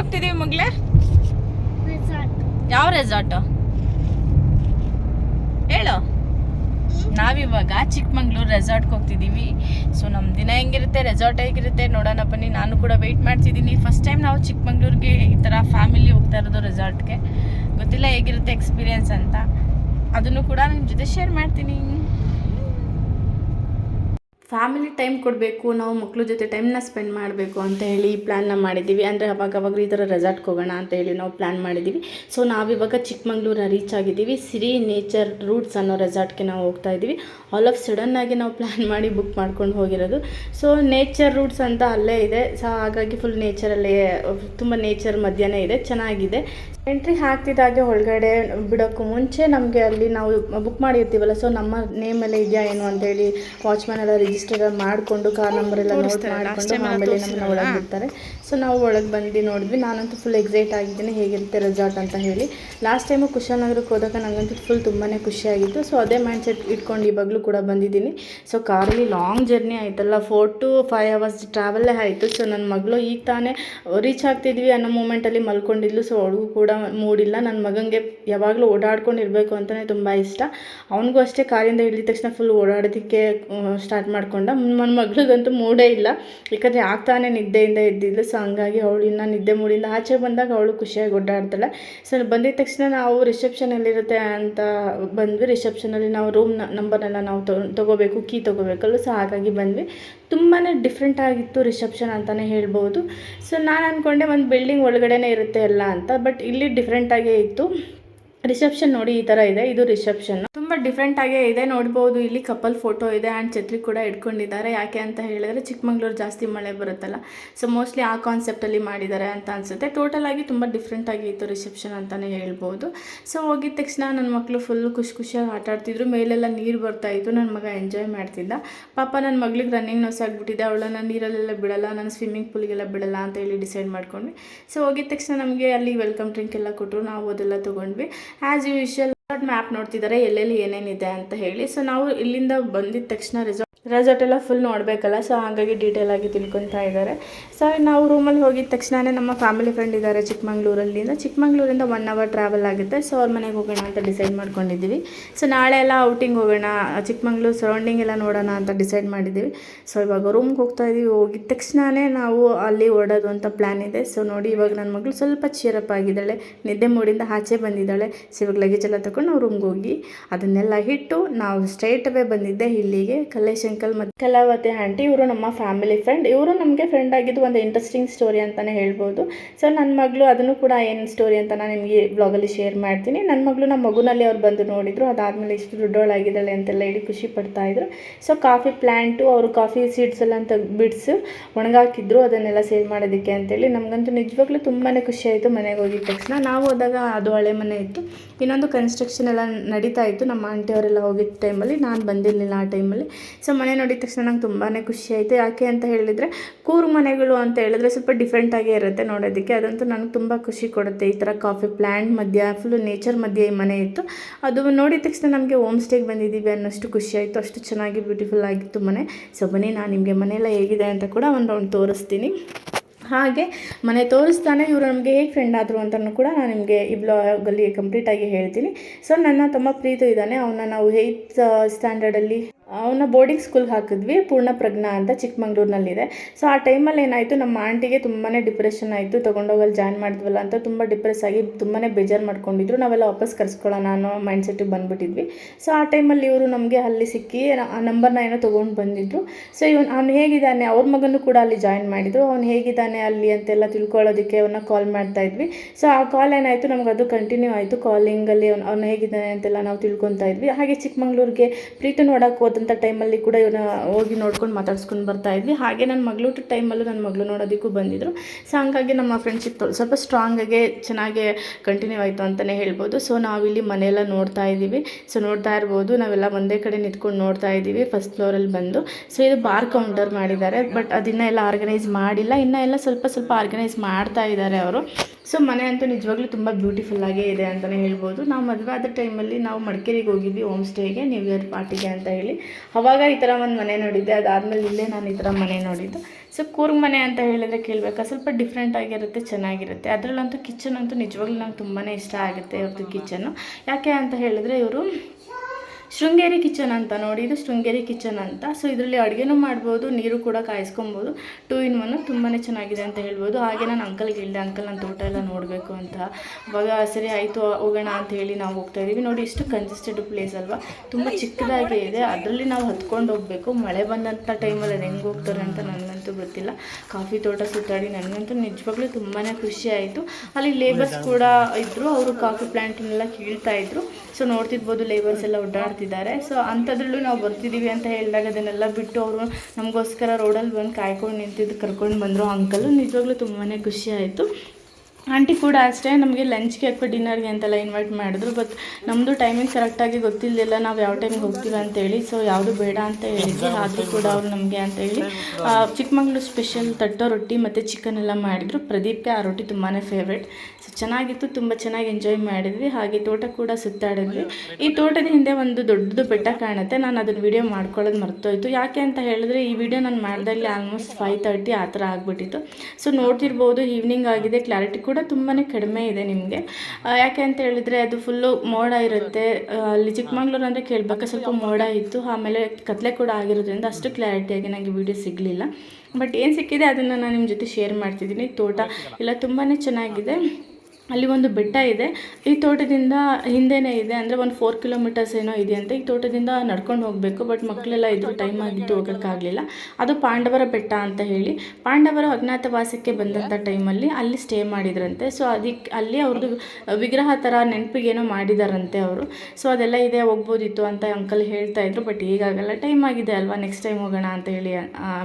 Hi ಮಗ್ಲೇ ಯಾವ resort ಹೇಳು. ನಾವಿವಾಗ ಚಿಕ್ಕಮಂಗ್ಳೂರು ರೆಸಾರ್ಟ್ಗೆ ಹೋಗ್ತಿದ್ದೀವಿ ಸೊ ನಮ್ಮ ದಿನ ಹೆಂಗಿರುತ್ತೆ? ರೆಸಾರ್ಟ್ ಹೇಗಿರುತ್ತೆ? ನೋಡೋಣ ಬನ್ನಿ. ನಾನು ಕೂಡ ವೆಯ್ಟ್ ಮಾಡ್ತಿದ್ದೀನಿ. ಫಸ್ಟ್ ಟೈಮ್ ನಾವು ಚಿಕ್ಕಮಂಗ್ಳೂರಿಗೆ ಈ ಥರ ಫ್ಯಾಮಿಲಿ ಹೋಗ್ತಾ ಇರೋದು ರೆಸಾರ್ಟ್ಗೆ ಗೊತ್ತಿಲ್ಲ ಹೇಗಿರುತ್ತೆ ಎಕ್ಸ್ಪೀರಿಯೆನ್ಸ್ ಅಂತ. ಅದನ್ನು ಕೂಡ ನಿಮ್ಮ ಜೊತೆ ಶೇರ್ ಮಾಡ್ತೀನಿ. ಫ್ಯಾಮಿಲಿ ಟೈಮ್ ಕೊಡಬೇಕು, ನಾವು ಮಕ್ಕಳ ಜೊತೆ ಟೈಮ್ನ ಸ್ಪೆಂಡ್ ಮಾಡಬೇಕು ಅಂತ ಹೇಳಿ ಪ್ಲ್ಯಾನ್ನ ಮಾಡಿದ್ದೀವಿ. ಅಂದರೆ ಅವಾಗ ಅವಾಗ ಈ ಥರ ರೆಸಾರ್ಟ್ಗೆ ಹೋಗೋಣ ಅಂತ ಹೇಳಿ ನಾವು ಪ್ಲ್ಯಾನ್ ಮಾಡಿದ್ದೀವಿ. ಸೊ ನಾವಿವಾಗ ಚಿಕ್ಕಮಂಗ್ಳೂರ ರೀಚ್ ಆಗಿದ್ದೀವಿ. ಸಿರಿ ನೇಚರ್ ರೂಟ್ಸ್ ಅನ್ನೋ ರೆಸಾರ್ಟ್ಗೆ ನಾವು ಹೋಗ್ತಾ ಇದ್ದೀವಿ. ಆಲ್ ಆಫ್ ಸಡನ್ನಾಗಿ ನಾವು ಪ್ಲ್ಯಾನ್ ಮಾಡಿ ಬುಕ್ ಮಾಡ್ಕೊಂಡು ಹೋಗಿರೋದು. ಸೊ ನೇಚರ್ ರೂಟ್ಸ್ ಅಂತ ಅಲ್ಲೇ ಇದೆ. ಸೊ ಹಾಗಾಗಿ ಫುಲ್ ನೇಚರಲ್ಲೇ ತುಂಬ ನೇಚರ್ ಮಧ್ಯಾಹ್ನ ಇದೆ. ಚೆನ್ನಾಗಿದೆ. ಎಂಟ್ರಿ ಹಾಕ್ತಿದ್ದಾಗೆ ಒಳಗಡೆ ಬಿಡೋಕ್ಕೂ ಮುಂಚೆ ನಮಗೆ ಅಲ್ಲಿ ನಾವು ಬುಕ್ ಮಾಡಿರ್ತೀವಲ್ಲ. ಸೊ ನಮ್ಮ ನೇಮಲ್ಲೇ ಇದೆಯಾ ಏನು ಅಂತೇಳಿ ವಾಚ್ಮ್ಯಾನ್ ಎಲ್ಲ ಮಾಡಿಕೊಂಡು ಕಾರ್ ನಂಬರ್ ಎಲ್ಲ ನೋಟ್ ಮಾಡಿಕೊಂಡು ಆಮೇಲೆ ನಮ್ಮನ್ನ ಒಳಗೆ ಬಿಡ್ತಾರೆ ಸೊ ನಾವು ಒಳಗೆ ಬಂದು ನೋಡಿದ್ವಿ. ನಾನಂತೂ ಫುಲ್ ಎಕ್ಸೈಟ್ ಆಗಿದ್ದೀನಿ. ಹೇಗಿರುತ್ತೆ ರೆಸಾರ್ಟ್ ಅಂತ ಹೇಳಿ. ಲಾಸ್ಟ್ ಟೈಮು ಕುಶಾಲನಗರಕ್ಕೆ ಹೋದಾಗ ನನಗಂತೂ ಫುಲ್ ತುಂಬಾ ಖುಷಿಯಾಗಿತ್ತು ಸೊ ಅದೇ ಮೈಂಡ್ ಸೆಟ್ ಇಟ್ಕೊಂಡು ಇವಾಗಲೂ ಕೂಡ ಬಂದಿದ್ದೀನಿ. ಸೊ ಕಾರಲ್ಲಿ ಲಾಂಗ್ ಜರ್ನಿ ಆಯಿತಲ್ಲ. ಫೋರ್ ಟು ಫೈವ್ ಅವರ್ಸ್ ಟ್ರಾವೆಲ್ಲೇ ಆಯಿತು. ಸೊ ನನ್ನ ಮಗಳು ಈಗ ತಾನೇ ರೀಚ್ ಆಗ್ತಿದ್ವಿ ಅನ್ನೋ ಮೂಮೆಂಟಲ್ಲಿ ಮಲ್ಕೊಂಡಿದ್ಲು. ಸೊ ಅವಳಿಗೂ ಕೂಡ ಮೂಡಿಲ್ಲ. ನನ್ನ ಮಗನಿಗೆ ಯಾವಾಗಲೂ ಓಡಾಡ್ಕೊಂಡಿರಬೇಕು ಅಂತಲೇ ತುಂಬ ಇಷ್ಟ. ಅವನಿಗೂ ಅಷ್ಟೇ ಕಾರಿಂದ ಇಳಿದ ತಕ್ಷಣ ಫುಲ್ ಓಡಾಡೋದಕ್ಕೆ ಸ್ಟಾರ್ಟ್ ಮಾಡ್ಕೊಂಡ. ನನ್ನ ಮಗಳಿಗಂತೂ ಮೂಡೇ ಇಲ್ಲ. ಯಾಕಂದರೆ, ಆಗ್ತಾನೆ ನಿದ್ದೆಯಿಂದ ಎದ್ದಿದ್ಲು. ಸೊ ಹಂಗಾಗಿ ಅವಳು ಇನ್ನು ನಿದ್ದೆ ಮೂಡಿಂದ ಆಚೆ ಬಂದಾಗ ಅವಳು ಖುಷಿಯಾಗಿ ಓಡಾಡ್ತಾಳೆ. ಸೊ ಬಂದಿದ ತಕ್ಷಣ ನಾವು ರಿಸೆಪ್ಷನ್ ಎಲ್ಲಿರುತ್ತೆ ಅಂತ ಬಂದ್ವಿ. ರಿಸೆಪ್ಷನಲ್ಲಿ ನಾವು ರೂಮ್ ನಂಬರ್ನೆಲ್ಲ ನಾವು ತೊಗೋಬೇಕು ಕೀ ತೊಗೋಬೇಕಲ್ಲ. ಸೊ ಹಾಗಾಗಿ ಬಂದ್ವಿ. ತುಂಬಾ ಡಿಫ್ರೆಂಟ್ ಆಗಿತ್ತು ರಿಸೆಪ್ಷನ್ ಅಂತಲೇ ಹೇಳ್ಬೋದು. ಸೊ ನಾನು ಅಂದ್ಕೊಂಡೆ ಒಂದು ಬಿಲ್ಡಿಂಗ್ ಒಳಗಡೆನೇ ಇರುತ್ತೆ ಎಲ್ಲ ಅಂತ ಬಟ್ ಇಲ್ಲಿ ಡಿಫ್ರೆಂಟಾಗೇ ಇತ್ತು. ರಿಸೆಪ್ಷನ್ ನೋಡಿ ಈ ತರ ಇದೆ, ಇದು ರಿಸೆಪ್ಷನ್. ತುಂಬಾ ಡಿಫ್ರೆಂಟ್ ಆಗೇ ಇದೆ ನೋಡಬಹುದು ಇಲ್ಲಿ ಕಪಲ್ ಫೋಟೋ ಇದೆ ಆ್ಯಂಡ್ ಛತ್ರಿ ಕೂಡ ಇಟ್ಕೊಂಡಿದ್ದಾರೆ. ಯಾಕೆ ಅಂತ ಹೇಳಿದ್ರೆ ಚಿಕ್ಕಮಂಗ್ಳೂರು ಜಾಸ್ತಿ ಮಳೆ ಬರುತ್ತಲ್ಲ. ಸೊ ಮೋಸ್ಟ್ಲಿ ಆ ಕಾನ್ಸೆಪ್ಟಲ್ಲಿ ಮಾಡಿದ್ದಾರೆ ಅಂತ ಅನ್ಸುತ್ತೆ. ಟೋಟಲ್ ಆಗಿ ತುಂಬ ಡಿಫ್ರೆಂಟ್ ಆಗಿ ಇತ್ತು ರಿಸೆಪ್ಷನ್ ಅಂತಲೇ ಹೇಳ್ಬೋದು. ಸೊ ಹೋಗಿದ ತಕ್ಷಣ ನನ್ನ ಮಕ್ಕಳು ಫುಲ್ ಖುಷಿ ಖುಷಿಯಾಗಿ ಆಟ ಆಡ್ತಿದ್ರು. ಮೇಲೆಲ್ಲ ನೀರು ಬರ್ತಾ ಇತ್ತು. ನನ್ನ ಮಗ ಎಂಜಾಯ್ ಮಾಡ್ತಿದ್ದ. ಪಾಪ ನನ್ನ ಮಗ್ಳಿಗೆ ರನ್ನಿಂಗ್ ನೋಸ್ ಆಗಿಬಿಟ್ಟಿದೆ ಅವಳನ್ನ ನೀರಲ್ಲೆಲ್ಲ ಬಿಡಲ್ಲ, ನಾನು ಸ್ವಿಮ್ಮಿಂಗ್ ಪೂಲ್ಗೆಲ್ಲ ಬಿಡಲ್ಲ ಅಂತ ಹೇಳಿ ಡಿಸೈಡ್ ಮಾಡ್ಕೊಂಡ್ವಿ. ಸೊ ಹೋಗಿದ ತಕ್ಷಣ ನಮಗೆ ಅಲ್ಲಿ ವೆಲ್ಕಮ್ ಡ್ರಿಂಕ್ ಎಲ್ಲ ಕೊಟ್ಟರು ನಾವು ಅದೆಲ್ಲ ತೊಗೊಂಡ್ವಿ. ಆ್ಯಸ್ ಯೂಶ್ವಲ್ ಮ್ಯಾಪ್ ನೋಡ್ತಿದ್ದಾರೆ ಎಲ್ಲೆಲ್ಲಿ ಏನೇನಿದೆ ಅಂತ ಹೇಳಿ. ಸೊ ನಾವು ಇಲ್ಲಿಂದ ಬಂದಿದ ತಕ್ಷಣ ರೆಸಾರ್ಟ್ ರೆಸಾರ್ಟ್ ಎಲ್ಲ ಫುಲ್ ನೋಡಬೇಕಲ್ಲ ಸೊ ಹಾಗಾಗಿ ಡೀಟೇಲ್ ಆಗಿ ತಿಳ್ಕೊತಾ ಇದ್ದಾರೆ. ಸೊ ನಾವು ರೂಮಲ್ಲಿ ಹೋಗಿದ ತಕ್ಷಣವೇ ನಮ್ಮ ಫ್ಯಾಮಿಲಿ ಫ್ರೆಂಡ್ ಇದ್ದಾರೆ ಚಿಕ್ಕಮಂಗ್ಳೂರಲ್ಲಿಂದ. ಚಿಕ್ಕಮಂಗ್ಳೂರಿಂದ ಒನ್ ಅವರ್ ಟ್ರಾವೆಲ್ ಆಗುತ್ತೆ. ಸೊ ಅವ್ರ ಮನೆಗೆ ಹೋಗೋಣ ಅಂತ ಡಿಸೈಡ್ ಮಾಡ್ಕೊಂಡಿದ್ದೀವಿ. ಸೊ ನಾಳೆ ಎಲ್ಲ ಔಟಿಂಗ್ ಹೋಗೋಣ, ಚಿಕ್ಕಮಂಗ್ಳೂರು ಸರೌಂಡಿಂಗ್ ಎಲ್ಲ ನೋಡೋಣ ಅಂತ ಡಿಸೈಡ್ ಮಾಡಿದ್ದೀವಿ. ಸೊ ಇವಾಗ ರೂಮ್ಗೆ ಹೋಗ್ತಾ ಇದ್ದೀವಿ ಹೋಗಿದ ತಕ್ಷಣವೇ ನಾವು ಅಲ್ಲಿ ಓಡೋದು ಅಂತ ಪ್ಲ್ಯಾನ್ ಇದೆ. ಸೊ ನೋಡಿ ಇವಾಗ ನನ್ನ ಮಗಳು ಸ್ವಲ್ಪ ಚೀರಪ್ ಆಗಿದ್ದಾಳೆ. ನಿದ್ದೆ ಮೂಡಿಂದ ಆಚೆ ಬಂದಿದ್ದಾಳೆ. ಸೊ ಇವಾಗ ಲಗೇಜ್ ಎಲ್ಲ ತಗೊಂಡು ನಾವು ರೂಮ್ಗೆ ಹೋಗಿ ಅದನ್ನೆಲ್ಲ ಇಟ್ಟು ನಾವು ಸ್ಟ್ರೈಟ್ ಅವೇ ಬಂದಿದ್ದೆ ಇಲ್ಲಿಗೆ ಕಲ್ಲೇಶ್ ಅಂಕಲ್ ಮತ್ತು ಕಲಾವತಿ ಆಂಟಿ ಇವರು ನಮ್ಮ ಫ್ಯಾಮಿಲಿ ಫ್ರೆಂಡ್ ಇವರು ನಮಗೆ ಫ್ರೆಂಡ್ ಆಗಿದ್ದು ಒಂದು ಇಂಟ್ರೆಸ್ಟಿಂಗ್ ಸ್ಟೋರಿ ಅಂತಲೇ ಹೇಳ್ಬೋದು. ಸೊ ನನ್ನ ಮಗಳು ಅದನ್ನು ಕೂಡ ಏನು ಸ್ಟೋರಿ ಅಂತ ನಾನು ನಿಮಗೆ ಬ್ಲಾಗಲ್ಲಿ ಶೇರ್ ಮಾಡ್ತೀನಿ. ನನ್ನ ಮಗಳು ನಮ್ಮ ಮಗುನಲ್ಲಿ ಅವ್ರು ಬಂದು ನೋಡಿದ್ರು. ಅದಾದಮೇಲೆ ಇಷ್ಟು ದೊಡ್ಡವಳಾಗಿದ್ದಾಳೆ ಅಂತೆಲ್ಲ ಹೇಳಿ ಖುಷಿ ಪಡ್ತಾ ಇದ್ರು. ಸೊ ಕಾಫಿ ಪ್ಲ್ಯಾಂಟು ಅವರು ಕಾಫಿ ಸೀಡ್ಸ್ ಎಲ್ಲ ಅಂತ ಬಿಡಿಸಿ ಒಣಗಾಕಿದ್ರು. ಅದನ್ನೆಲ್ಲ ಸೇಲ್ ಮಾಡೋದಕ್ಕೆ ಅಂತೇಳಿ. ನಮಗಂತೂ ನಿಜವಾಗ್ಲೂ ತುಂಬಾ ಖುಷಿ ಆಯಿತು ಮನೆಗೆ ಹೋಗಿದ ತಕ್ಷಣ. ನಾವು ಹೋದಾಗ ಅದು ಹಳೆ ಮನೆ ಇತ್ತು. ಇನ್ನೊಂದು ಕನ್ಸ್ಟ್ರಕ್ಷನ್ ಎಲ್ಲ ನಡೀತಾ ಇತ್ತು. ನಮ್ಮ ಆಂಟಿಯವರೆಲ್ಲ ಹೋಗಿದ್ದ ಟೈಮಲ್ಲಿ ನಾನು ಬಂದಿರಲಿಲ್ಲ ಆ ಟೈಮಲ್ಲಿ ಸೊ ಮನೆ ನೋಡಿದ ತಕ್ಷಣ ನಂಗೆ ತುಂಬಾ ಖುಷಿ ಆಯಿತು. ಯಾಕೆ ಅಂತ ಹೇಳಿದರೆ, ಕೂರು ಮನೆಗಳು ಅಂತ ಹೇಳಿದ್ರೆ ಸ್ವಲ್ಪ ಡಿಫ್ರೆಂಟಾಗೇ ಇರುತ್ತೆ ನೋಡೋದಕ್ಕೆ. ಅದಂತೂ ನನಗೆ ತುಂಬ ಖುಷಿ ಕೊಡುತ್ತೆ. ಈ ಥರ ಕಾಫಿ ಪ್ಲ್ಯಾಂಟ್ ಮಧ್ಯ ಫುಲ್ ನೇಚರ್ ಮಧ್ಯೆ ಈ ಮನೆ ಇತ್ತು. ಅದು ನೋಡಿದ ತಕ್ಷಣ ನಮಗೆ ಹೋಮ್ ಸ್ಟೇಗೆ ಬಂದಿದ್ದೀವಿ ಅನ್ನೋಷ್ಟು ಖುಷಿ ಆಯಿತು. ಅಷ್ಟು ಚೆನ್ನಾಗಿ ಬ್ಯೂಟಿಫುಲ್ ಆಗಿತ್ತು ಮನೆ. ಸೊ ಬನ್ನಿ, ನಾನು ನಿಮಗೆ ಮನೆಯೆಲ್ಲ ಹೇಗಿದೆ ಅಂತ ಕೂಡ ಒಂದು ರೌಂಡ್ ತೋರಿಸ್ತೀನಿ. ಹಾಗೆ ಮನೆ ತೋರಿಸ್ತಾನೆ, ಇವರು ನಮಗೆ ಹೇಗೆ ಫ್ರೆಂಡ್ ಆದರು ಅಂತಲೂ ಕೂಡ ನಾನು ನಿಮಗೆ ಈ ಬ್ಲಾಗಲ್ಲಿ ಕಂಪ್ಲೀಟಾಗಿ ಹೇಳ್ತೀನಿ. ಸೊ ನನ್ನ ತಮ್ಮ ಪ್ರೀತು ಇದ್ದಾನೆ ಅವನ್ನ ನಾವು ಏಯ್ತ್ ಸ್ಟ್ಯಾಂಡರ್ಡಲ್ಲಿ ಅವನ್ನ ಬೋರ್ಡಿಂಗ್ ಸ್ಕೂಲ್ಗೆ ಹಾಕಿದ್ವಿ ಪೂರ್ಣ ಪ್ರಜ್ಞಾ ಅಂತ ಚಿಕ್ಕಮಂಗ್ಳೂರಿನಲ್ಲಿದೆ. ಸೊ ಆ ಟೈಮಲ್ಲಿ ಏನಾಯಿತು, ನಮ್ಮ ಆಂಟಿಗೆ ತುಂಬಾ ಡಿಪ್ರೆಷನ್ ಆಯಿತು ತೊಗೊಂಡೋಗಲ್ಲಿ ಜಾಯ್ನ್ ಮಾಡಿದ್ವಲ್ಲ ಅಂತ ತುಂಬ ಡಿಪ್ರೆಸ್ ಆಗಿ ತುಂಬಾ ಬೇಜಾರು ಮಾಡ್ಕೊಂಡಿದ್ರು. ನಾವೆಲ್ಲ ವಾಪಸ್ ಕರ್ಸ್ಕೊಳ್ಳೋಣ ಅನ್ನೋ ಮೈಂಡ್ ಸೆಟ್ಟಿಗೆ ಬಂದುಬಿಟ್ಟಿದ್ವಿ. ಸೊ ಆ ಟೈಮಲ್ಲಿ ಇವರು ನಮಗೆ ಅಲ್ಲಿ ಸಿಕ್ಕಿ, ಆ ನಂಬರ್ನ ಏನೋ ತೊಗೊಂಡು ಬಂದಿದ್ರು. ಸೊ ಇವನು, ಅವ್ನು ಹೇಗಿದ್ದಾನೆ, ಅವ್ರ ಮಗನೂ ಕೂಡ ಅಲ್ಲಿ ಜಾಯ್ನ್ ಮಾಡಿದ್ರು. ಅವ್ನು ಹೇಗಿದ್ದಾನೆ, ಅಲ್ಲಿ ಅಂತೆಲ್ಲ ತಿಳ್ಕೊಳ್ಳೋದಕ್ಕೆ ಅವನ್ನ ಕಾಲ್ ಮಾಡ್ತಾ ಇದ್ವಿ. ಸೊ ಆ ಕಾಲ್ ಏನಾಯಿತು, ನಮ್ಗೆ ಅದು ಕಂಟಿನ್ಯೂ ಆಯಿತು. ಕಾಲಿಂಗಲ್ಲಿ ಅವ್ನು ಅವ್ನು ಹೇಗಿದ್ದಾನೆ ಅಂತೆಲ್ಲ ನಾವು ತಿಳ್ಕೊತಾ ಇದ್ವಿ. ಹಾಗೆ ಚಿಕ್ಕಮಂಗ್ಳೂರಿಗೆ ಪ್ರೀತಿ ನೋಡೋಕೆ ಹೋದಂಥ ಟೈಮಲ್ಲಿ ಕೂಡ ಇವನ್ನ ಹೋಗಿ ನೋಡ್ಕೊಂಡು ಮಾತಾಡ್ಸ್ಕೊಂಡು ಬರ್ತಾ ಇದ್ವಿ. ಹಾಗೆ ನನ್ನ ಮಗಳು ಟೈಮಲ್ಲೂ ನನ್ನ ಮಗಳು ನೋಡೋದಕ್ಕೂ ಬಂದಿದ್ರು. ಸೊ ಹಂಗಾಗಿ ನಮ್ಮ ಫ್ರೆಂಡ್ಶಿಪ್ ಸ್ವಲ್ಪ ಸ್ಟ್ರಾಂಗಾಗೆ ಚೆನ್ನಾಗಿ ಕಂಟಿನ್ಯೂ ಆಯಿತು ಅಂತಲೇ ಹೇಳ್ಬೋದು. ಸೊ ನಾವಿಲ್ಲಿ ಮನೆಯೆಲ್ಲ ನೋಡ್ತಾ ಇದ್ದೀವಿ. ಸೊ ನೋಡ್ತಾ ಇರ್ಬೋದು. ನಾವೆಲ್ಲ ಒಂದೇ ಕಡೆ ನಿಂತ್ಕೊಂಡು ನೋಡ್ತಾ ಇದ್ದೀವಿ. ಫಸ್ಟ್ ಫ್ಲೋರಲ್ಲಿ ಬಂದು. ಸೊ ಇದು ಬಾರ್ ಕೌಂಟರ್ ಮಾಡಿದ್ದಾರೆ. ಬಟ್ ಅದನ್ನ ಎಲ್ಲ ಆರ್ಗನೈಸ್ ಮಾಡಿಲ್ಲ. ಇನ್ನೂ ಎಲ್ಲ ಸ್ವಲ್ಪ ಸ್ವಲ್ಪ ಆರ್ಗನೈಸ್ ಮಾಡ್ತಾ ಇದ್ದಾರೆ ಅವರು. ಸೊ ಮನೆ ಅಂತೂ ನಿಜವಾಗ್ಲೂ ತುಂಬ ಬ್ಯೂಟಿಫುಲ್ ಆಗೇ ಇದೆ ಅಂತಲೇ ಹೇಳ್ಬೋದು. ನಾವು ಮದುವೆ ಆದ ಟೈಮಲ್ಲಿ ನಾವು ಮಡಿಕೇರಿಗೆ ಹೋಗಿದ್ವಿ ಹೋಮ್ ಸ್ಟೇಗೆ ನ್ಯೂ ಇಯರ್ ಪಾರ್ಟಿಗೆ ಅಂತ ಹೇಳಿ. ಅವಾಗ ಈ ಥರ ಒಂದು ಮನೆ ನೋಡಿದ್ದೆ, ಅದಾದಮೇಲೆ ಇಲ್ಲೇ ನಾನು ಈ ಥರ ಮನೆ ನೋಡಿದ್ದು. ಸೊ ಕೂರ್ಗ್ ಮನೆ ಅಂತ ಹೇಳಿದ್ರೆ ಕೇಳಬೇಕಾ? ಸ್ವಲ್ಪ ಡಿಫ್ರೆಂಟ್ ಆಗಿರುತ್ತೆ, ಚೆನ್ನಾಗಿರುತ್ತೆ. ಅದರಲ್ಲಂತೂ ಕಿಚನ್ ಅಂತೂ ನಿಜವಾಗ್ಲೂ ನಂಗೆ ತುಂಬಾ ಇಷ್ಟ ಆಗುತ್ತೆ ಇವ್ರದ್ದು ಕಿಚನ್ನು ಯಾಕೆ ಅಂತ ಹೇಳಿದ್ರೆ ಇವರು ಶೃಂಗೇರಿ ಕಿಚನ್ ಅಂತ ನೋಡಿ ಇದು ಶೃಂಗೇರಿ ಕಿಚನ್ ಅಂತ. ಸೊ ಇದರಲ್ಲಿ ಅಡುಗೆನೂ ಮಾಡ್ಬೋದು ನೀರು ಕೂಡ ಕಾಯಿಸ್ಕೊಬೋದು. ಟೂ ಇನ್ ಒನ್ ತುಂಬಾ ಚೆನ್ನಾಗಿದೆ ಅಂತ ಹೇಳ್ಬೋದು. ಹಾಗೆ ನಾನು ಅಂಕಲ್ಗೆ ಹೇಳಿದೆ ಅಂಕಲ್ ನಾನು ತೋಟ ಎಲ್ಲ ನೋಡಬೇಕು ಅಂತ. ಅವಾಗ ಸರಿ ಆಯಿತು ಹೋಗೋಣ ಅಂತ ಹೇಳಿ ನಾವು ಹೋಗ್ತಾ ಇದ್ದೀವಿ ನೋಡಿ ಇಷ್ಟು ಕಂಜೆಸ್ಟೆಡ್ ಪ್ಲೇಸ್ ಅಲ್ವಾ? ತುಂಬ ಚಿಕ್ಕದಾಗಿ ಇದೆ. ಅದರಲ್ಲಿ ನಾವು ಹತ್ಕೊಂಡು ಹೋಗಬೇಕು. ಮಳೆ ಬಂದಂಥ ಟೈಮಲ್ಲಿ ಅದು ಹೆಂಗೆ ಹೋಗ್ತಾರೆ ಅಂತ ನನಗಂತೂ ಗೊತ್ತಿಲ್ಲ. ಕಾಫಿ ತೋಟ ಸುತ್ತಾಡಿ ನನಗಂತೂ ನಿಜವಾಗ್ಲೂ ತುಂಬಾ ಖುಷಿ ಆಯಿತು. ಅಲ್ಲಿ ಲೇಬರ್ಸ್ ಕೂಡ ಇದ್ದರು ಅವರು ಕಾಫಿ ಪ್ಲ್ಯಾಂಟನ್ನೆಲ್ಲ ಕೀಳ್ತಾ ಇದ್ರು. ಸೊ ನೋಡ್ತಿರ್ಬೋದು ಲೇಬರ್ಸ್ ಎಲ್ಲ ಓಡಾಡ್ತಿದ್ದಾರೆ ಸೊ ಅಂಥದ್ರಲ್ಲೂ ನಾವು ಬರ್ತಿದ್ದೀವಿ ಅಂತ ಹೇಳಿದಾಗ ಅದನ್ನೆಲ್ಲ ಬಿಟ್ಟು ಅವರು ನಮಗೋಸ್ಕರ ರೋಡಲ್ಲಿ ಬಂದು ಕಾಯ್ಕೊಂಡು ನಿಂತಿದ್ದು ಕರ್ಕೊಂಡು ಬಂದರು ಅಂಕಲು. ನಿಜವಾಗ್ಲೂ ತುಂಬಾ ಖುಷಿ ಆಯಿತು. ಆಂಟಿ ಕೂಡ ಅಷ್ಟೇ ನಮಗೆ ಲಂಚ್ಗೆ ಅಥವಾ ಡಿನ್ನರ್ಗೆ ಅಂತೆಲ್ಲ ಇನ್ವೈಟ್ ಮಾಡಿದ್ರು. ಬಟ್ ನಮ್ಮದು ಟೈಮಿಂಗ್ ಕರೆಕ್ಟಾಗಿ ಗೊತ್ತಿಲ್ಲದಿಲ್ಲ ನಾವು ಯಾವ ಟೈಮಿಗೆ ಹೋಗ್ತೀವಿ ಅಂತೇಳಿ ಸೊ ಯಾವುದು ಬೇಡ ಅಂತ ಹೇಳಿದ್ವಿ. ಆದರೂ ಕೂಡ ಅವರು ನಮಗೆ ಅಂತ ಹೇಳಿ. ಚಿಕ್ಕಮಂಗ್ಳೂರು ಸ್ಪೆಷಲ್ ತಟ್ಟೋ ರೊಟ್ಟಿ ಮತ್ತು ಚಿಕನ್ ಎಲ್ಲ ಮಾಡಿದ್ರು. ಪ್ರದೀಪ್ಗೆ ಆ ರೊಟ್ಟಿ ತುಂಬಾ ಫೇವ್ರೆಟ್ ಚೆನ್ನಾಗಿತ್ತು, ತುಂಬ ಚೆನ್ನಾಗಿ ಎಂಜಾಯ್ ಮಾಡಿದ್ವಿ. ಹಾಗೆ ತೋಟ ಕೂಡ ಸುತ್ತಾಡಿದ್ವಿ. ಈ ತೋಟದ ಹಿಂದೆ ಒಂದು ದೊಡ್ಡದು ಬೆಟ್ಟ ಕಾಣುತ್ತೆ. ನಾನು ಅದನ್ನು ವೀಡಿಯೋ ಮಾಡ್ಕೊಳ್ಳೋದು ಮರ್ತೋಯ್ತು. ಯಾಕೆ ಅಂತ ಹೇಳಿದ್ರೆ, ಈ ವಿಡಿಯೋ ನಾನು ಮಾಡಿದಲ್ಲಿ ಆಲ್ಮೋಸ್ಟ್ ಫೈವ್ ತರ್ಟಿ ಆ ಥರ ಆಗಿಬಿಟ್ಟಿತ್ತು. ಸೊ ನೋಡ್ತಿರ್ಬೋದು ಈವ್ನಿಂಗ್ ಆಗಿದೆ. ಕ್ಲಾರಿಟಿ ಕೂಡ ತುಂಬಾ ಕಡಿಮೆ ಇದೆ ನಿಮಗೆ. ಯಾಕೆ ಅಂತ ಹೇಳಿದ್ರೆ, ಅದು ಫುಲ್ಲು ಮೋಡ ಇರುತ್ತೆ. ಅಲ್ಲಿ ಚಿಕ್ಕಮಂಗ್ಳೂರು ಅಂದರೆ ಕೇಳಬೇಕಾ, ಸ್ವಲ್ಪ ಮೋಡ ಇತ್ತು. ಆಮೇಲೆ ಕತ್ಲೆ ಕೂಡ ಆಗಿರೋದ್ರಿಂದ ಅಷ್ಟು ಕ್ಲಾರಿಟಿಯಾಗಿ ನನಗೆ ವಿಡಿಯೋ ಸಿಗಲಿಲ್ಲ. ಬಟ್ ಏನು ಸಿಕ್ಕಿದೆ, ಅದನ್ನು ನಾನು ನಿಮ್ಮ ಜೊತೆ ಶೇರ್ ಮಾಡ್ತಿದ್ದೀನಿ. ತೋಟ ಎಲ್ಲ ತುಂಬಾ ಚೆನ್ನಾಗಿದೆ. ಅಲ್ಲಿ ಒಂದು ಬೆಟ್ಟ ಇದೆ. ಈ ತೋಟದಿಂದ ಹಿಂದೆನೇ ಇದೆ. ಅಂದರೆ ಒಂದು ಫೋರ್ ಕಿಲೋಮೀಟರ್ಸ್ ಏನೋ ಇದೆ ಅಂತ. ಈ ತೋಟದಿಂದ ನಡ್ಕೊಂಡು ಹೋಗಬೇಕು. ಬಟ್ ಮಕ್ಕಳೆಲ್ಲ ಇದ್ರು ಟೈಮ್ ಆಗಿದ್ದು ಹೋಗೋಕ್ಕಾಗಲಿಲ್ಲ ಅದು ಪಾಂಡವರ ಬೆಟ್ಟ ಅಂತ ಹೇಳಿ. ಪಾಂಡವರು ಅಜ್ಞಾತವಾಸಕ್ಕೆ ಬಂದಂಥ ಟೈಮಲ್ಲಿ ಅಲ್ಲಿ ಸ್ಟೇ ಮಾಡಿದ್ರಂತೆ. ಸೊ ಅದಕ್ಕೆ ಅಲ್ಲಿ ಅವ್ರದ್ದು ವಿಗ್ರಹ ಥರ ನೆನಪಿಗೇನೋ ಮಾಡಿದಾರಂತೆ ಅವರು. ಸೊ ಅದೆಲ್ಲ ಇದೆ, ಹೋಗ್ಬೋದಿತ್ತು ಅಂತ ಅಂಕಲ್ ಹೇಳ್ತಾ ಇದ್ರು. ಬಟ್ ಈಗಾಗಲ್ಲ ಟೈಮ್ ಆಗಿದೆ ಅಲ್ವಾ? ನೆಕ್ಸ್ಟ್ ಟೈಮ್ ಹೋಗೋಣ ಅಂತ ಹೇಳಿ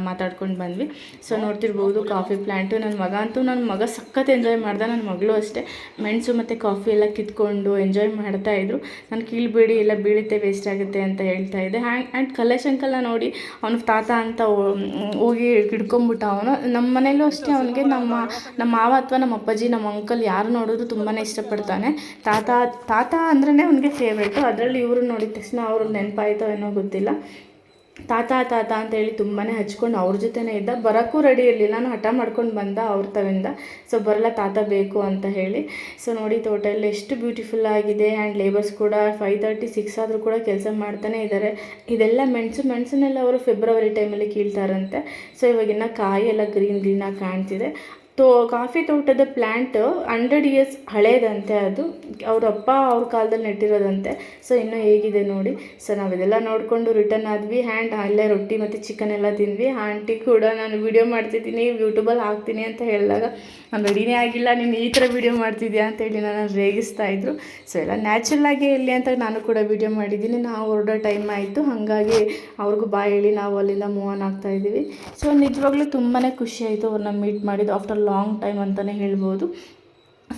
ಮಾತಾಡ್ಕೊಂಡು ಬಂದ್ವಿ. ಸೊ ನೋಡ್ತಿರ್ಬೋದು ಕಾಫಿ ಪ್ಲ್ಯಾಂಟು ನನ್ನ ಮಗ ಅಂತೂ, ನನ್ನ ಮಗ ಸಖತ್ ಎಂಜಾಯ್ ಮಾಡ್ದೆ. ನನ್ನ ಮಗಳು ಅಷ್ಟೇ. ಮೆಣಸು ಮತ್ತು ಕಾಫಿ ಎಲ್ಲ ಕಿತ್ಕೊಂಡು ಎಂಜಾಯ್ ಮಾಡ್ತಾ ಇದ್ರು. ನಾನು ಕೀಳ್ಬೇಡಿ ಎಲ್ಲ ಬೀಳುತ್ತೆ ವೇಸ್ಟ್ ಆಗುತ್ತೆ ಅಂತ ಹೇಳ್ತಾ ಇದ್ದೆ. ಹ್ಯಾಂಡ್ ಆ್ಯಂಡ್ ಕಲೇಶ್ ಅಂಕಲ್ನ ನೋಡಿ ಅವ್ನಿಗೆ ತಾತ ಅಂತ ಹೋಗಿ ಹಿಡ್ಕೊಂಬಿಟ್ಟ ಅವನು. ನಮ್ಮ ಮನೇಲೂ ಅಷ್ಟೇ ಅವನಿಗೆ. ನಮ್ಮ ನಮ್ಮ ಮಾವ ಅಥವಾ ನಮ್ಮ ಅಪ್ಪಾಜಿ, ನಮ್ಮ ಅಂಕಲ್ ಯಾರು ನೋಡಿದ್ರು ತುಂಬಾ ಇಷ್ಟಪಡ್ತಾನೆ. ತಾತ ತಾತ ಅಂದ್ರೇ ಅವನಿಗೆ ಫೇವ್ರೇಟು ಅದರಲ್ಲಿ ಇವರು ನೋಡಿದ ತಕ್ಷಣ ಅವ್ರಿಗೆ ನೆನಪಾಯ್ತೋ ಏನೋ ಗೊತ್ತಿಲ್ಲ. ತಾತ ತಾತ ಅಂತ ಹೇಳಿ ತುಂಬಾ ಹಚ್ಕೊಂಡು ಅವ್ರ ಜೊತೆನೇ ಇದ್ದ. ಬರೋಕ್ಕೂ ರೆಡಿ ಇರಲಿಲ್ಲ. ನಾನು ಹಠ ಮಾಡ್ಕೊಂಡು ಬಂದ ಅವ್ರ ತವಿಂದ ಸೊ ಬರಲ್ಲ, ತಾತ ಬೇಕು ಅಂತ ಹೇಳಿ. ಸೊ ನೋಡಿ ತೋಟ ಎಷ್ಟು ಬ್ಯೂಟಿಫುಲ್ ಆಗಿದೆ. ಆ್ಯಂಡ್ ಲೇಬರ್ಸ್ ಕೂಡ ಫೈವ್ ತರ್ಟಿ ಸಿಕ್ಸ್ ಆದರೂ ಕೂಡ ಕೆಲಸ ಮಾಡ್ತಾನೆ ಇದ್ದಾರೆ ಇದೆಲ್ಲ ಮೆಣಸು, ಮೆಣಸನ್ನೆಲ್ಲ ಅವರು ಫೆಬ್ರವರಿ ಟೈಮಲ್ಲಿ ಕೀಳ್ತಾರಂತೆ. ಸೊ ಇವಾಗಿನ್ನ ಕಾಯಿ ಎಲ್ಲ ಗ್ರೀನ್ ಗ್ರೀನಾಗಿ ಕಾಣ್ತಿದೆ. ತೋ, ಕಾಫಿ ತೋಟದ ಪ್ಲ್ಯಾಂಟ್ ಹಂಡ್ರೆಡ್ ಇಯರ್ಸ್ ಹಳೇದಂತೆ ಅದು. ಅವ್ರ ಅಪ್ಪ ಅವ್ರ ಕಾಲದಲ್ಲಿ ನೆಟ್ಟಿರೋದಂತೆ. ಸೊ ಇನ್ನೂ ಹೇಗಿದೆ ನೋಡಿ. ಸೊ ನಾವಿದೆಲ್ಲ ನೋಡಿಕೊಂಡು ರಿಟರ್ನ್ ಆದ್ವಿ. ಹ್ಯಾಂಡ್ ಅಲ್ಲೇ ರೊಟ್ಟಿ ಮತ್ತು ಚಿಕನ್ ಎಲ್ಲ ತಿಂದ್ವಿ. ಆಂಟಿ ಕೂಡ ನಾನು ವಿಡಿಯೋ ಮಾಡ್ತಿದ್ದೀನಿ. ಯೂಟ್ಯೂಬಲ್ಲಿ ಹಾಕ್ತೀನಿ ಅಂತ ಹೇಳಿದಾಗ, ನಾನು ರೆಡಿನೇ ಆಗಿಲ್ಲ. ನೀನು ಈ ಥರ ವಿಡಿಯೋ ಮಾಡ್ತಿದ್ಯಾ? ಅಂತೇಳಿ ನಾನು ರೇಗಿಸ್ತಾ ಇದ್ರು. ಸೊ ಎಲ್ಲ ನ್ಯಾಚುರಲ್ ಆಗಿ ಇರಲಿ ಅಂತ ನಾನು ಕೂಡ ವಿಡಿಯೋ ಮಾಡಿದ್ದೀನಿ. ನಾವು ಹೊರಡೋ ಟೈಮ್ ಆಯಿತು. ಹಾಗಾಗಿ ಅವ್ರಿಗೂ ಬಾಯಿ ಹೇಳಿ ನಾವು ಅಲ್ಲಿಂದ ಮೂವ್ ಆನ್ ಆಗ್ತಾಯಿದ್ದೀವಿ ಸೊ ನಿಜವಾಗ್ಲೂ ತುಂಬಾ ಖುಷಿ ಆಯಿತು ಅವ್ರನ್ನ ಮೀಟ್ ಮಾಡಿದ್ದು. ಆಫ್ಟರ್ ಲಾಂಗ್ ಟೈಮ್ ಅಂತಲೇ ಹೇಳ್ಬೋದು.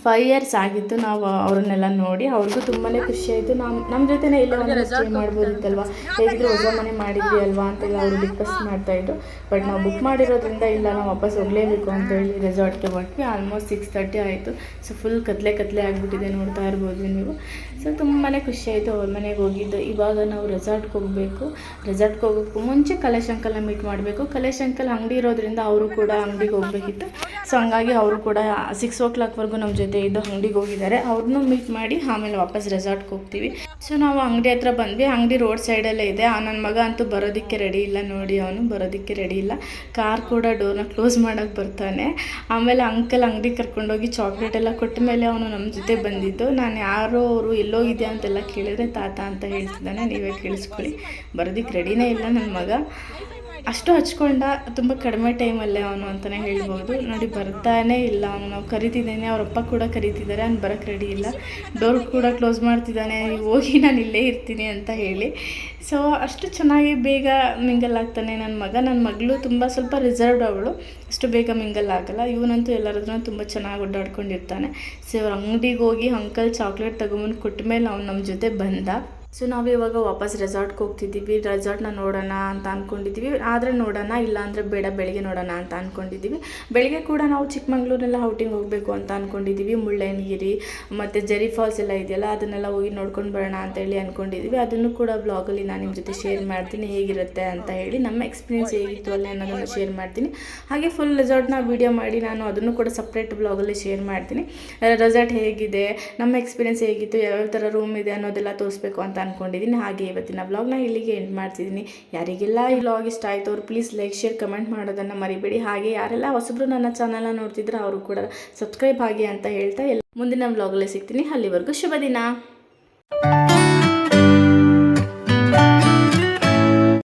ಫೈವ್ ಇಯರ್ಸ್ ಆಗಿತ್ತು ನಾವು ಅವ್ರನ್ನೆಲ್ಲ ನೋಡಿ ಅವ್ರಿಗೂ ತುಂಬಾ ಖುಷಿ ಆಯಿತು. ನಮ್ಮ ನಮ್ಮ ಜೊತೆನೇ ಇಲ್ಲ ಒಂದು ಸ್ಟೇ ಮಾಡ್ಬೋದಿತ್ತಲ್ವ ಹೇಗಿದ್ರು ಹೊಸ ಮನೆ ಮಾಡಿದ್ವಿ ಅಲ್ವಾ ಅಂತೆಲ್ಲ ಅವರು ರಿಕ್ವೆಸ್ಟ್ ಮಾಡ್ತಾಯಿದ್ರು ಬಟ್ ನಾವು ಬುಕ್ ಮಾಡಿರೋದ್ರಿಂದ ಇಲ್ಲ ನಾವು ವಾಪಸ್ ಹೋಗಲೇಬೇಕು ಅಂತ ಹೇಳಿ ರೆಸಾರ್ಟ್ಗೆ ಹೊರಟ್ವಿ. ಆಲ್ಮೋಸ್ಟ್ ಸಿಕ್ಸ್ ತರ್ಟಿ ಆಯಿತು. ಸೊ ಫುಲ್ ಕತ್ಲೆ ಕತ್ಲೆ ಆಗಿಬಿಟ್ಟಿದೆ ನೋಡ್ತಾ ಇರ್ಬೋದು ನೀವು. ಸೊ ತುಂಬಾ ಖುಷಿ ಆಯಿತು ಅವ್ರ ಮನೆಗೆ ಹೋಗಿದ್ದು. ಇವಾಗ ನಾವು ರೆಸಾರ್ಟ್ಗೆ ಹೋಗಬೇಕು. ರೆಸಾರ್ಟ್ಗೆ ಹೋಗೋಕ್ಕೂ ಮುಂಚೆ ಕಲೇಶ್ ಅಂಕಲ್ನ ಮೀಟ್ ಮಾಡಬೇಕು. ಕಲೇಶ್ ಅಂಕಲ್ ಅಂಗಡಿ ಇರೋದ್ರಿಂದ ಅವರು ಕೂಡ ಅಂಗಡಿಗೆ ಹೋಗಬೇಕಿತ್ತು. ಸೊ ಹಂಗಾಗಿ ಅವರು ಕೂಡ ಸಿಕ್ಸ್ ಓ ಕ್ಲಾಕ್ವರೆಗೂ ನಮ್ಮ ಜೊತೆ ಇದ್ದು ಅಂಗಡಿಗೆ ಹೋಗಿದ್ದಾರೆ. ಅವ್ರನ್ನೂ ಮೀಟ್ ಮಾಡಿ ಆಮೇಲೆ ವಾಪಸ್ ರೆಸಾರ್ಟ್ಗೆ ಹೋಗ್ತೀವಿ. ಸೊ ನಾವು ಅಂಗಡಿ ಹತ್ರ ಬಂದ್ವಿ. ಅಂಗಡಿ ರೋಡ್ ಸೈಡಲ್ಲೇ ಇದೆ. ಆ ನನ್ನ ಮಗ ಅಂತೂ ಬರೋದಕ್ಕೆ ರೆಡಿ ಇಲ್ಲ ನೋಡಿ. ಅವನು ಬರೋದಕ್ಕೆ ರೆಡಿ ಇಲ್ಲ. ಕಾರ್ ಕೂಡ ಡೋರ್ನ ಕ್ಲೋಸ್ ಮಾಡೋಕ್ಕೆ ಬರ್ತಾನೆ. ಆಮೇಲೆ ಅಂಕಲ್ ಅಂಗಡಿ ಕರ್ಕೊಂಡೋಗಿ ಚಾಕ್ಲೇಟ್ ಎಲ್ಲ ಕೊಟ್ಟ ಮೇಲೆ ಅವನು ನಮ್ಮ ಜೊತೆ ಬಂದಿದ್ದು. ನಾನು ಯಾರೋ ಅವರು ಎಲ್ಲೋಗಿದ್ಯಾ ಅಂತೆಲ್ಲ ಕೇಳಿದ್ರೆ ತಾತ ಅಂತ ಹೇಳ್ತಿದ್ದಾನೆ. ನೀವೇ ಕೇಳಿಸ್ಕೊಳ್ಳಿ. ಬರೋದಕ್ಕೆ ರೆಡಿನೇ ಇಲ್ಲ ನನ್ನ ಮಗ. ಅಷ್ಟು ಹಚ್ಕೊಂಡ ತುಂಬ ಕಡಿಮೆ ಟೈಮಲ್ಲೇ ಅವನು ಅಂತಲೇ ಹೇಳ್ಬೋದು. ನೋಡಿ, ಬರ್ತಾನೆ ಇಲ್ಲ ಅವನು. ನಾವು ಕರಿತಿದ್ದೇನೆ, ಅವರಪ್ಪ ಕೂಡ ಕರಿತಿದ್ದಾರೆ, ಅವ್ನು ಬರೋಕ್ಕೆ ರೆಡಿ ಇಲ್ಲ. ಡೋರ್ ಕೂಡ ಕ್ಲೋಸ್ ಮಾಡ್ತಿದ್ದಾನೆ ಹೋಗಿ ನಾನು ಇಲ್ಲೇ ಇರ್ತೀನಿ ಅಂತ ಹೇಳಿ. ಸೊ ಅಷ್ಟು ಚೆನ್ನಾಗಿ ಬೇಗ ಮಿಂಗಲ್ ಆಗ್ತಾನೆ ನನ್ನ ಮಗ. ನನ್ನ ಮಗಳು ತುಂಬ ಸ್ವಲ್ಪ ರಿಸರ್ವ್ಡ್ ಅವಳು. ಅಷ್ಟು ಬೇಗ ಮಿಂಗಲ್ ಆಗಲ್ಲ. ಇವನಂತೂ ಎಲ್ಲರದ್ರೂ ತುಂಬ ಚೆನ್ನಾಗಿ ಓಡಾಡ್ಕೊಂಡಿರ್ತಾನೆ ಸೊ ಅವ್ರ ಅಂಗಡಿಗೆ ಹೋಗಿ ಅಂಕಲ್ ಚಾಕ್ಲೇಟ್ ತೊಗೊಂಬಂದು ಕೊಟ್ಟ ಮೇಲೆ ಅವ್ನು ನಮ್ಮ ಜೊತೆ ಬಂದ. ಸೊ ನಾವು ಇವಾಗ ವಾಪಸ್ ರೆಸಾರ್ಟ್ಗೆ ಹೋಗ್ತಿದ್ದೀವಿ. ರೆಸಾರ್ಟ್ನ ನೋಡೋಣ ಅಂತ ಅಂದ್ಕೊಂಡಿದ್ದೀವಿ ಆದರೆ ನೋಡೋಣ, ಇಲ್ಲ ಅಂದರೆ ಬೇಡ, ಬೆಳಿಗ್ಗೆ ನೋಡೋಣ ಅಂತ ಅಂದ್ಕೊಂಡಿದ್ದೀವಿ ಬೆಳಿಗ್ಗೆ ಕೂಡ ನಾವು ಚಿಕ್ಕಮಂಗ್ಳೂರೆಲ್ಲ ಔಟಿಂಗ್ ಹೋಗಬೇಕು ಅಂತ ಅಂದ್ಕೊಂಡಿದ್ದೀವಿ ಮುಳ್ಳಯ್ಯನಗಿರಿ, ಮತ್ತು ಜೆರಿ ಫಾಲ್ಸ್ ಎಲ್ಲ ಇದೆಯಲ್ಲ, ಅದನ್ನೆಲ್ಲ ಹೋಗಿ ನೋಡ್ಕೊಂಡು ಬರೋಣ ಅಂತ ಹೇಳಿ ಅಂದ್ಕೊಂಡಿದ್ದೀವಿ ಅದನ್ನು ಕೂಡ ಬ್ಲಾಗಲ್ಲಿ ನಾನು ನಿಮ್ಮ ಜೊತೆ ಶೇರ್ ಮಾಡ್ತೀನಿ. ಹೇಗಿರುತ್ತೆ ಅಂತ ಹೇಳಿ, ನಮ್ಮ ಎಕ್ಸ್ಪೀರಿಯನ್ಸ್ ಹೇಗಿತ್ತು ಅಲ್ಲೇ ಅನ್ನೋದನ್ನು ಶೇರ್ ಮಾಡ್ತೀನಿ. ಹಾಗೆ ಫುಲ್ ರೆಸಾರ್ಟ್ನ ವೀಡಿಯೋ ಮಾಡಿ ನಾನು ಅದನ್ನು ಕೂಡ ಸಪ್ರೇಟ್ ಬ್ಲಾಗಲ್ಲಿ ಶೇರ್ ಮಾಡ್ತೀನಿ. ರೆಸಾರ್ಟ್ ಹೇಗಿದೆ, ನಮ್ಮ ಎಕ್ಸ್ಪೀರಿಯನ್ಸ್ ಹೇಗಿತ್ತು, ಯಾವ್ಯಾವ ಥರ ರೂಮ್ ಇದೆ ಅನ್ನೋದೆಲ್ಲ ತೋರಿಸ್ಬೇಕು ಅಂತ ಅಂದ್ಕೊಂಡಿದ್ದೀನಿ ಹಾಗೆ ಇವತ್ತಿನ ವ್ಲಾಗ್ನ ಇಲ್ಲಿಗೆ ಎಂಡ್ ಮಾಡ್ತಿದ್ದೀನಿ ಯಾರಿಗೆಲ್ಲ ಈ ವ್ಲಾಗ್ ಇಷ್ಟ ಆಯಿತು ಅವ್ರು ಪ್ಲೀಸ್ ಲೈಕ್ ಶೇರ್ ಕಮೆಂಟ್ ಮಾಡೋದನ್ನು ಮರಿಬೇಡಿ. ಹಾಗೆ ಯಾರೆಲ್ಲ ಹೊಸಬ್ರು ನನ್ನ ಚಾನಲ್ನ ನೋಡ್ತಿದ್ರೆ ಅವರು ಕೂಡ ಸಬ್ಸ್ಕ್ರೈಬ್ ಆಗಿ ಅಂತ ಹೇಳ್ತಾ ಎಲ್ಲ ಮುಂದಿನ ವ್ಲಾಗಲ್ಲೇ ಸಿಗ್ತೀನಿ. ಅಲ್ಲಿವರೆಗೂ ಶುಭ ದಿನ.